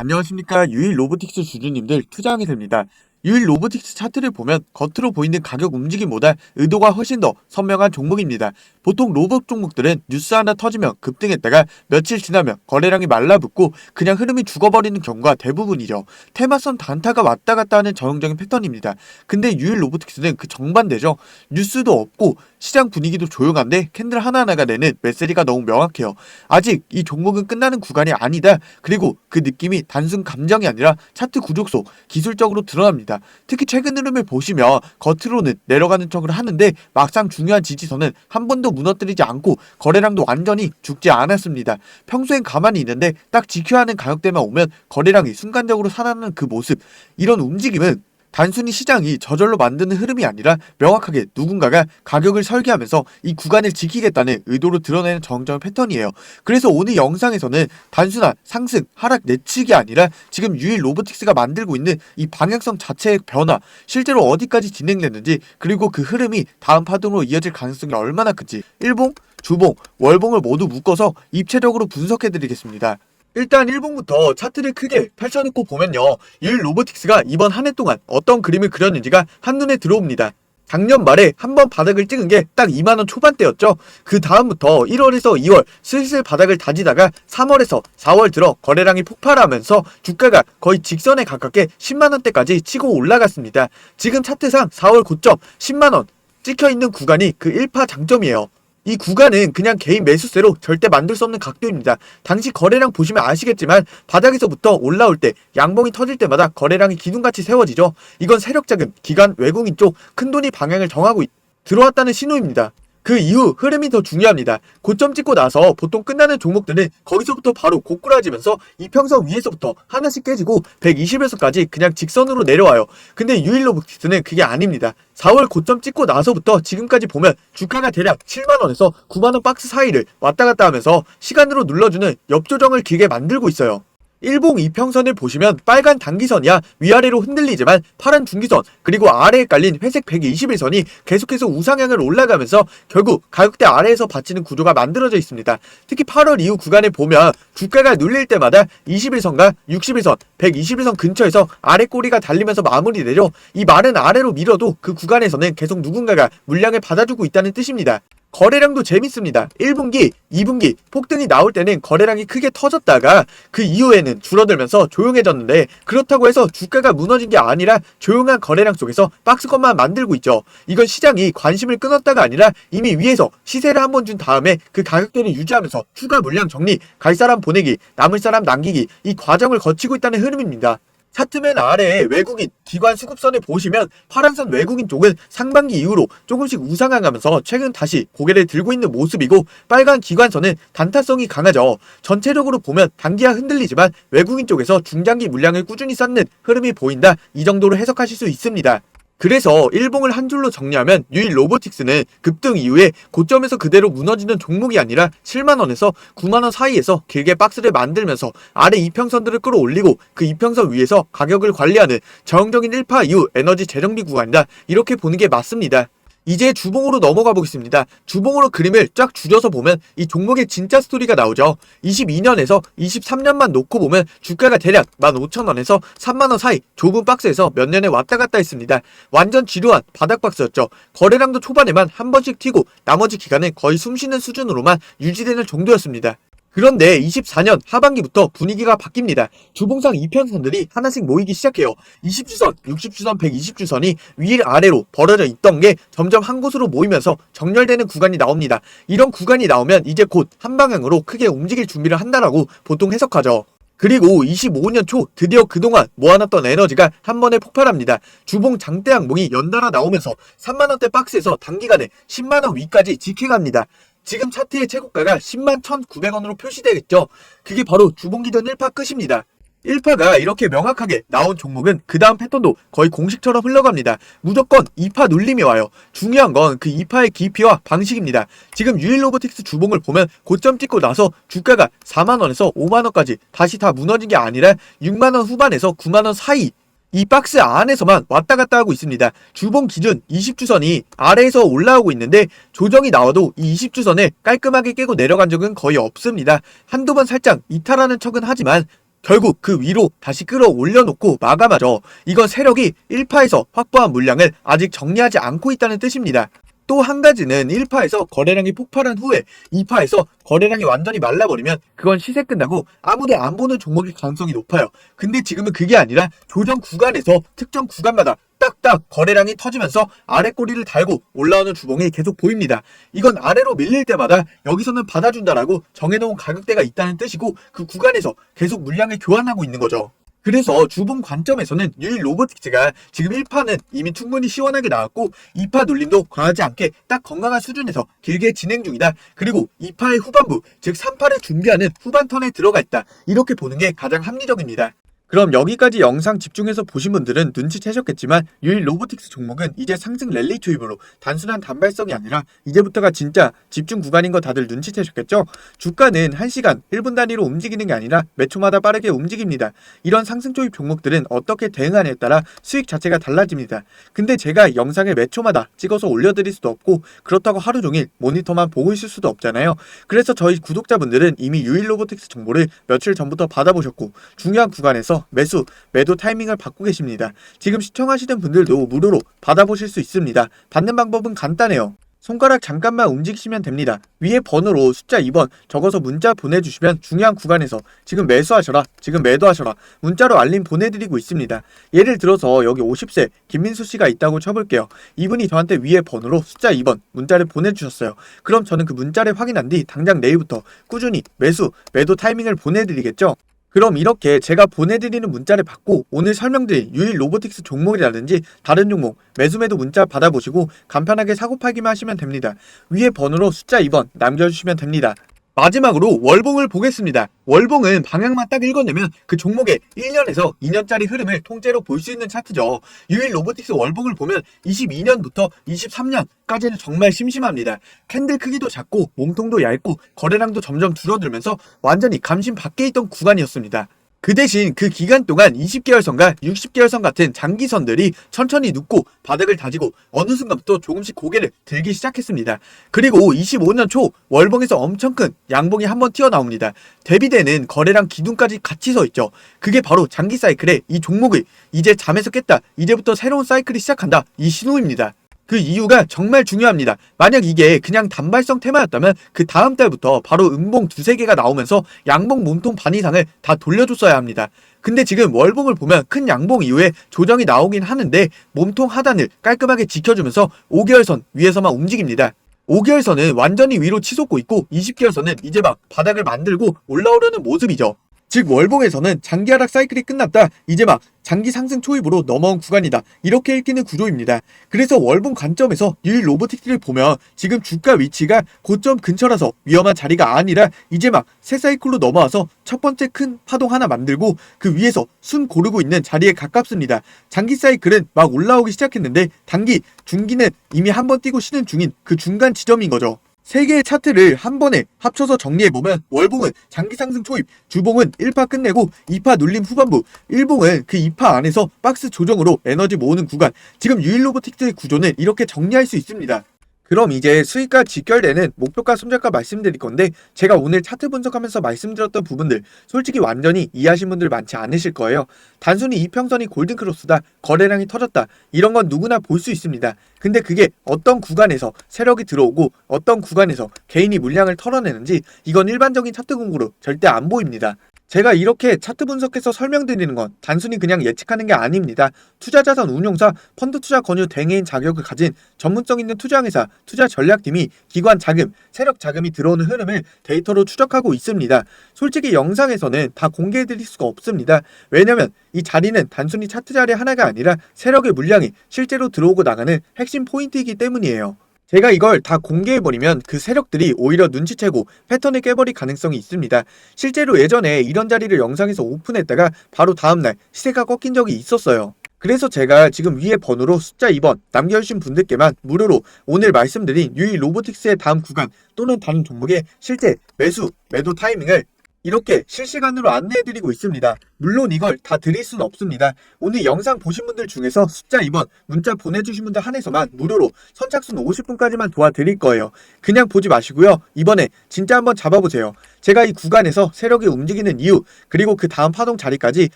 안녕하십니까 유일 로보틱스 주주님들 투자하게 됩니다. 유일 로보틱스 차트를 보면 겉으로 보이는 가격 움직임보다 의도가 훨씬 더 선명한 종목입니다. 보통 로봇 종목들은 뉴스 하나 터지면 급등했다가 며칠 지나면 거래량이 말라붙고 그냥 흐름이 죽어버리는 경우가 대부분이죠. 테마선 단타가 왔다 갔다 하는 전형적인 패턴입니다. 근데 유일 로보틱스는 그 정반대죠. 뉴스도 없고 시장 분위기도 조용한데 캔들 하나하나가 내는 메시지가 너무 명확해요. 아직 이 종목은 끝나는 구간이 아니다. 그리고 그 느낌이 단순 감정이 아니라 차트 속 기술적으로 드러납니다. 특히 최근 흐름을 보시면 겉으로는 내려가는 척을 하는데 막상 중요한 지지선은 한 번도 무너뜨리지 않고 거래량도 완전히 죽지 않았습니다. 평소엔 가만히 있는데 딱 지켜야 하는 가격대만 오면 거래량이 순간적으로 살아나는 그 모습 이런 움직임은 단순히 시장이 저절로 만드는 흐름이 아니라 명확하게 누군가가 가격을 설계하면서 이 구간을 지키겠다는 의도로 드러내는 정정의 패턴이에요. 그래서 오늘 영상에서는 단순한 상승, 하락 내치기 아니라 지금 유일 로보틱스가 만들고 있는 이 방향성 자체의 변화, 실제로 어디까지 진행됐는지 그리고 그 흐름이 다음 파동으로 이어질 가능성이 얼마나 큰지 일봉, 주봉, 월봉을 모두 묶어서 입체적으로 분석해 드리겠습니다. 일단 1봉부터 차트를 크게 펼쳐놓고 보면요. 일 로보틱스가 이번 한 해 동안 어떤 그림을 그렸는지가 한눈에 들어옵니다. 작년 말에 한 번 바닥을 찍은 게 딱 2만원 초반대였죠. 그 다음부터 1월에서 2월 슬슬 바닥을 다지다가 3월에서 4월 들어 거래량이 폭발하면서 주가가 거의 직선에 가깝게 10만원대까지 치고 올라갔습니다. 지금 차트상 4월 고점 10만원 찍혀 있는 구간이 그 1파 장점이에요. 이 구간은 그냥 개인 매수세로 절대 만들 수 없는 각도입니다. 당시 거래량 보시면 아시겠지만 바닥에서부터 올라올 때 양봉이 터질 때마다 거래량이 기둥같이 세워지죠. 이건 세력 자금, 기관, 외국인 쪽 큰돈이 방향을 정하고 있- 들어왔다는 신호입니다. 그 이후 흐름이 더 중요합니다. 고점 찍고 나서 보통 끝나는 종목들은 거기서부터 바로 고꾸라지면서 이평선 위에서부터 하나씩 깨지고 120에서까지 그냥 직선으로 내려와요. 근데 유일로보틱스는 그게 아닙니다. 4월 고점 찍고 나서부터 지금까지 보면 주가가 대략 7만원에서 9만원 박스 사이를 왔다 갔다 하면서 시간으로 눌러주는 옆조정을 길게 만들고 있어요. 일봉 이평선을 보시면 빨간 단기선이야 위아래로 흔들리지만 파란 중기선 그리고 아래에 깔린 회색 121선이 계속해서 우상향을 올라가면서 결국 가격대 아래에서 받치는 구조가 만들어져 있습니다. 특히 8월 이후 구간에 보면 주가가 눌릴 때마다 21선과 61선, 121선 근처에서 아래 꼬리가 달리면서 마무리되죠. 이 말은 아래로 밀어도 그 구간에서는 계속 누군가가 물량을 받아주고 있다는 뜻입니다. 거래량도 재밌습니다. 1분기, 2분기 폭등이 나올 때는 거래량이 크게 터졌다가 그 이후에는 줄어들면서 조용해졌는데 그렇다고 해서 주가가 무너진 게 아니라 조용한 거래량 속에서 박스권만 만들고 있죠. 이건 시장이 관심을 끊었다가 아니라 이미 위에서 시세를 한번 준 다음에 그 가격대를 유지하면서 추가 물량 정리, 갈 사람 보내기, 남을 사람 남기기 이 과정을 거치고 있다는 흐름입니다. 차트맨 아래에 외국인 기관 수급선을 보시면 파란선 외국인 쪽은 상반기 이후로 조금씩 우상향하면서 최근 다시 고개를 들고 있는 모습이고 빨간 기관선은 단타성이 강하죠. 전체적으로 보면 단기가 흔들리지만 외국인 쪽에서 중장기 물량을 꾸준히 쌓는 흐름이 보인다. 이 정도로 해석하실 수 있습니다. 그래서 일봉을 한 줄로 정리하면 유일 로보틱스는 급등 이후에 고점에서 그대로 무너지는 종목이 아니라 7만원에서 9만원 사이에서 길게 박스를 만들면서 아래 이평선들을 끌어올리고 그 이평선 위에서 가격을 관리하는 정형적인 1파 이후 에너지 재정비 구간이다. 이렇게 보는 게 맞습니다. 이제 주봉으로 넘어가 보겠습니다. 주봉으로 그림을 쫙 줄여서 보면 이 종목의 진짜 스토리가 나오죠. 22년에서 23년만 놓고 보면 주가가 대략 15,000원에서 3만원 사이 좁은 박스에서 몇 년에 왔다 갔다 했습니다. 완전 지루한 바닥 박스였죠. 거래량도 초반에만 한 번씩 튀고 나머지 기간은 거의 숨쉬는 수준으로만 유지되는 정도였습니다. 그런데 24년 하반기부터 분위기가 바뀝니다. 주봉상 이평선들이 하나씩 모이기 시작해요. 20주선, 60주선, 120주선이 위아래로 벌어져 있던 게 점점 한 곳으로 모이면서 정렬되는 구간이 나옵니다. 이런 구간이 나오면 이제 곧 한 방향으로 크게 움직일 준비를 한다라고 보통 해석하죠. 그리고 25년 초 드디어 그동안 모아놨던 에너지가 한 번에 폭발합니다. 주봉 장대 항봉이 연달아 나오면서 3만원대 박스에서 단기간에 10만원 위까지 지켜갑니다. 지금 차트의 최고가가 10만 1,900원으로 표시되겠죠. 그게 바로 주봉기전 1파 끝입니다. 1파가 이렇게 명확하게 나온 종목은 그 다음 패턴도 거의 공식처럼 흘러갑니다. 무조건 2파 눌림이 와요. 중요한 건 그 2파의 깊이와 방식입니다. 지금 유일 로보틱스 주봉을 보면 고점 찍고 나서 주가가 4만원에서 5만원까지 다시 다 무너진 게 아니라 6만원 후반에서 9만원 사이 이 박스 안에서만 왔다 갔다 하고 있습니다. 주봉 기준 20주선이 아래에서 올라오고 있는데 조정이 나와도 이 20주선을 깔끔하게 깨고 내려간 적은 거의 없습니다. 한두 번 살짝 이탈하는 척은 하지만 결국 그 위로 다시 끌어올려놓고 마감하죠. 이건 세력이 1파에서 확보한 물량을 아직 정리하지 않고 있다는 뜻입니다. 또 한 가지는 1파에서 거래량이 폭발한 후에 2파에서 거래량이 완전히 말라버리면 그건 시세 끝나고 아무도 안 보는 종목일 가능성이 높아요. 근데 지금은 그게 아니라 조정 구간에서 특정 구간마다 딱딱 거래량이 터지면서 아래 꼬리를 달고 올라오는 주봉이 계속 보입니다. 이건 아래로 밀릴 때마다 여기서는 받아준다라고 정해놓은 가격대가 있다는 뜻이고 그 구간에서 계속 물량을 교환하고 있는 거죠. 그래서 주봉 관점에서는 유일 로보틱스가 지금 1파는 이미 충분히 시원하게 나왔고 2파 눌림도 과하지 않게 딱 건강한 수준에서 길게 진행 중이다. 그리고 2파의 후반부, 즉 3파를 준비하는 후반 턴에 들어가 있다. 이렇게 보는 게 가장 합리적입니다. 그럼 여기까지 영상 집중해서 보신 분들은 눈치채셨겠지만 유일 로보틱스 종목은 이제 상승 랠리 투입으로 단순한 단발성이 아니라 이제부터가 진짜 집중 구간인 거 다들 눈치채셨겠죠? 주가는 1시간 1분 단위로 움직이는 게 아니라 몇 초마다 빠르게 움직입니다. 이런 상승 투입 종목들은 어떻게 대응하냐에 따라 수익 자체가 달라집니다. 근데 제가 영상을 몇 초마다 찍어서 올려드릴 수도 없고 그렇다고 하루 종일 모니터만 보고 있을 수도 없잖아요. 그래서 저희 구독자분들은 이미 유일 로보틱스 정보를 며칠 전부터 받아보셨고 중요한 구간에 서 매수, 매도 타이밍을 받고 계십니다. 지금 시청하시는 분들도 무료로 받아보실 수 있습니다. 받는 방법은 간단해요. 손가락 잠깐만 움직이시면 됩니다. 위에 번호로 숫자 2번 적어서 문자 보내주시면 중요한 구간에서 지금 매수하셔라, 지금 매도하셔라 문자로 알림 보내드리고 있습니다. 예를 들어서 여기 50세 김민수 씨가 있다고 쳐볼게요. 이분이 저한테 위에 번호로 숫자 2번 문자를 보내주셨어요. 그럼 저는 그 문자를 확인한 뒤 당장 내일부터 꾸준히 매수, 매도 타이밍을 보내드리겠죠. 그럼 이렇게 제가 보내드리는 문자를 받고 오늘 설명드린 유일 로보틱스 종목이라든지 다른 종목 매수매도 문자 받아보시고 간편하게 사고팔기만 하시면 됩니다. 위에 번호로 숫자 2번 남겨주시면 됩니다. 마지막으로 월봉을 보겠습니다. 월봉은 방향만 딱 읽어내면 그 종목의 1년에서 2년짜리 흐름을 통째로 볼 수 있는 차트죠. 유일 로보틱스 월봉을 보면 22년부터 23년까지는 정말 심심합니다. 캔들 크기도 작고 몸통도 얇고 거래량도 점점 줄어들면서 완전히 감심 밖에 있던 구간이었습니다. 그 대신 그 기간 동안 20개월선과 60개월선 같은 장기선들이 천천히 눕고 바닥을 다지고 어느 순간부터 조금씩 고개를 들기 시작했습니다. 그리고 25년 초 월봉에서 엄청 큰 양봉이 한번 튀어나옵니다. 대비되는 거래량 기둥까지 같이 서 있죠. 그게 바로 장기 사이클의 이 종목을 이제 잠에서 깼다. 이제부터 새로운 사이클이 시작한다. 이 신호입니다. 그 이유가 정말 중요합니다. 만약 이게 그냥 단발성 테마였다면 그 다음 달부터 바로 음봉 두세 개가 나오면서 양봉 몸통 반 이상을 다 돌려줬어야 합니다. 근데 지금 월봉을 보면 큰 양봉 이후에 조정이 나오긴 하는데 몸통 하단을 깔끔하게 지켜주면서 5개월선 위에서만 움직입니다. 5개월선은 완전히 위로 치솟고 있고 20개월선은 이제 막 바닥을 만들고 올라오려는 모습이죠. 즉 월봉에서는 장기 하락 사이클이 끝났다. 이제 막 장기 상승 초입으로 넘어온 구간이다. 이렇게 읽히는 구조입니다. 그래서 월봉 관점에서 유일 로보틱스를 보면 지금 주가 위치가 고점 근처라서 위험한 자리가 아니라 이제 막 새 사이클로 넘어와서 첫 번째 큰 파동 하나 만들고 그 위에서 순 고르고 있는 자리에 가깝습니다. 장기 사이클은 막 올라오기 시작했는데 단기, 중기는 이미 한 번 뛰고 쉬는 중인 그 중간 지점인 거죠. 세 개의 차트를 한 번에 합쳐서 정리해보면 월봉은 장기 상승 초입, 주봉은 1파 끝내고 2파 눌림 후반부, 1봉은 그 2파 안에서 박스 조정으로 에너지 모으는 구간, 지금 유일 로보틱스의 구조는 이렇게 정리할 수 있습니다. 그럼 이제 수익과 직결되는 목표가 손절가 말씀드릴 건데 제가 오늘 차트 분석하면서 말씀드렸던 부분들 솔직히 완전히 이해하신 분들 많지 않으실 거예요. 단순히 이평선이 골든크로스다, 거래량이 터졌다 이런 건 누구나 볼 수 있습니다. 근데 그게 어떤 구간에서 세력이 들어오고 어떤 구간에서 개인이 물량을 털어내는지 이건 일반적인 차트 공부로 절대 안 보입니다. 제가 이렇게 차트 분석해서 설명드리는 건 단순히 그냥 예측하는 게 아닙니다. 투자자산 운용사, 펀드 투자 권유 대행인 자격을 가진 전문성 있는 투자회사, 투자 전략팀이 기관 자금, 세력 자금이 들어오는 흐름을 데이터로 추적하고 있습니다. 솔직히 영상에서는 다 공개해드릴 수가 없습니다. 왜냐면 이 자리는 단순히 차트 자리 하나가 아니라 세력의 물량이 실제로 들어오고 나가는 핵심 포인트이기 때문이에요. 제가 이걸 다 공개해버리면 그 세력들이 오히려 눈치채고 패턴을 깨버릴 가능성이 있습니다. 실제로 예전에 이런 자리를 영상에서 오픈했다가 바로 다음날 시세가 꺾인 적이 있었어요. 그래서 제가 지금 위에 번호로 숫자 2번 남겨주신 분들께만 무료로 오늘 말씀드린 유일 로보틱스의 다음 구간 또는 다른 종목의 실제 매수, 매도 타이밍을 이렇게 실시간으로 안내해드리고 있습니다. 물론 이걸 다 드릴 수는 없습니다. 오늘 영상 보신 분들 중에서 숫자 2번 문자 보내주신 분들 한해서만 무료로 선착순 50분까지만 도와드릴 거예요. 그냥 보지 마시고요. 이번에 진짜 한번 잡아보세요. 제가 이 구간에서 세력이 움직이는 이유 그리고 그 다음 파동 자리까지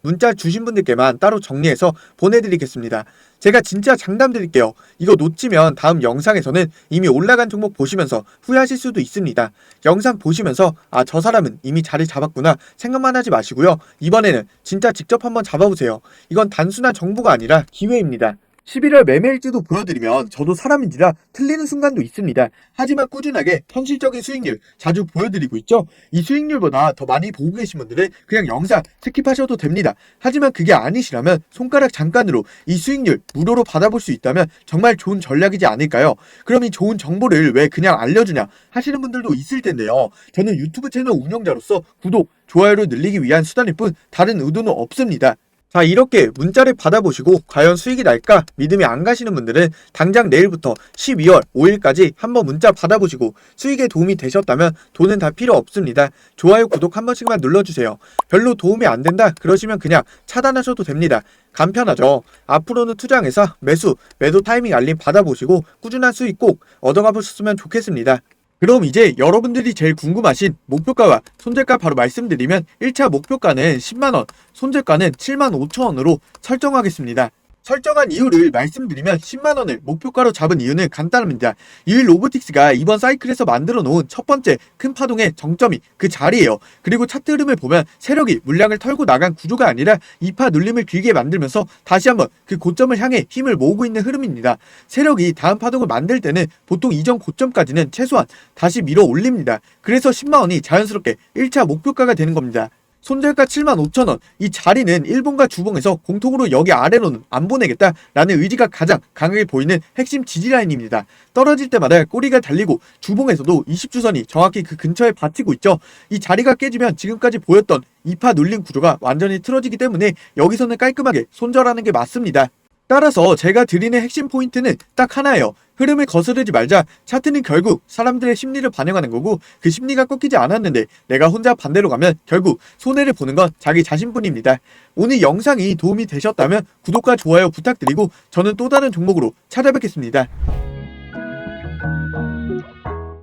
문자 주신 분들께만 따로 정리해서 보내드리겠습니다. 제가 진짜 장담 드릴게요. 이거 놓치면 다음 영상에서는 이미 올라간 종목 보시면서 후회하실 수도 있습니다. 영상 보시면서 아 저 사람은 이미 자리 잡았구나 생각만 하지 마시고요. 이번에는 진짜 직접 한번 잡아보세요. 이건 단순한 정보가 아니라 기회입니다. 11월 매매일지도 보여드리면 저도 사람인지라 틀리는 순간도 있습니다. 하지만 꾸준하게 현실적인 수익률 자주 보여드리고 있죠. 이 수익률보다 더 많이 보고 계신 분들은 그냥 영상 스킵하셔도 됩니다. 하지만 그게 아니시라면 손가락 잠깐으로 이 수익률 무료로 받아볼 수 있다면 정말 좋은 전략이지 않을까요? 그럼 이 좋은 정보를 왜 그냥 알려주냐 하시는 분들도 있을 텐데요. 저는 유튜브 채널 운영자로서 구독, 좋아요를 늘리기 위한 수단일 뿐 다른 의도는 없습니다. 자, 이렇게 문자를 받아보시고 과연 수익이 날까 믿음이 안 가시는 분들은 당장 내일부터 12월 5일까지 한번 문자 받아보시고 수익에 도움이 되셨다면 돈은 다 필요 없습니다. 좋아요, 구독 한 번씩만 눌러주세요. 별로 도움이 안 된다 그러시면 그냥 차단하셔도 됩니다. 간편하죠. 앞으로는 투자회사 매수, 매도 타이밍 알림 받아보시고 꾸준한 수익 꼭 얻어가 보셨으면 좋겠습니다. 그럼 이제 여러분들이 제일 궁금하신 목표가와 손절가 바로 말씀드리면 1차 목표가는 10만원, 손절가는 7만 5천원으로 설정하겠습니다. 설정한 이유를 말씀드리면 10만원을 목표가로 잡은 이유는 간단합니다. 이 로보틱스가 이번 사이클에서 만들어 놓은 첫 번째 큰 파동의 정점이 그 자리예요. 그리고 차트 흐름을 보면 세력이 물량을 털고 나간 구조가 아니라 이파 눌림을 길게 만들면서 다시 한번 그 고점을 향해 힘을 모으고 있는 흐름입니다. 세력이 다음 파동을 만들 때는 보통 이전 고점까지는 최소한 다시 밀어 올립니다. 그래서 10만원이 자연스럽게 1차 목표가가 되는 겁니다. 손절가 7만 5천원. 이 자리는 일본과 주봉에서 공통으로 여기 아래로는 안 보내겠다라는 의지가 가장 강하게 보이는 핵심 지지라인입니다. 떨어질 때마다 꼬리가 달리고 주봉에서도 20주선이 정확히 그 근처에 받치고 있죠. 이 자리가 깨지면 지금까지 보였던 이파 눌린 구조가 완전히 틀어지기 때문에 여기서는 깔끔하게 손절하는 게 맞습니다. 따라서 제가 드리는 핵심 포인트는 딱 하나예요. 흐름을 거스르지 말자. 차트는 결국 사람들의 심리를 반영하는 거고 그 심리가 꺾이지 않았는데 내가 혼자 반대로 가면 결국 손해를 보는 건 자기 자신뿐입니다. 오늘 영상이 도움이 되셨다면 구독과 좋아요 부탁드리고 저는 또 다른 종목으로 찾아뵙겠습니다.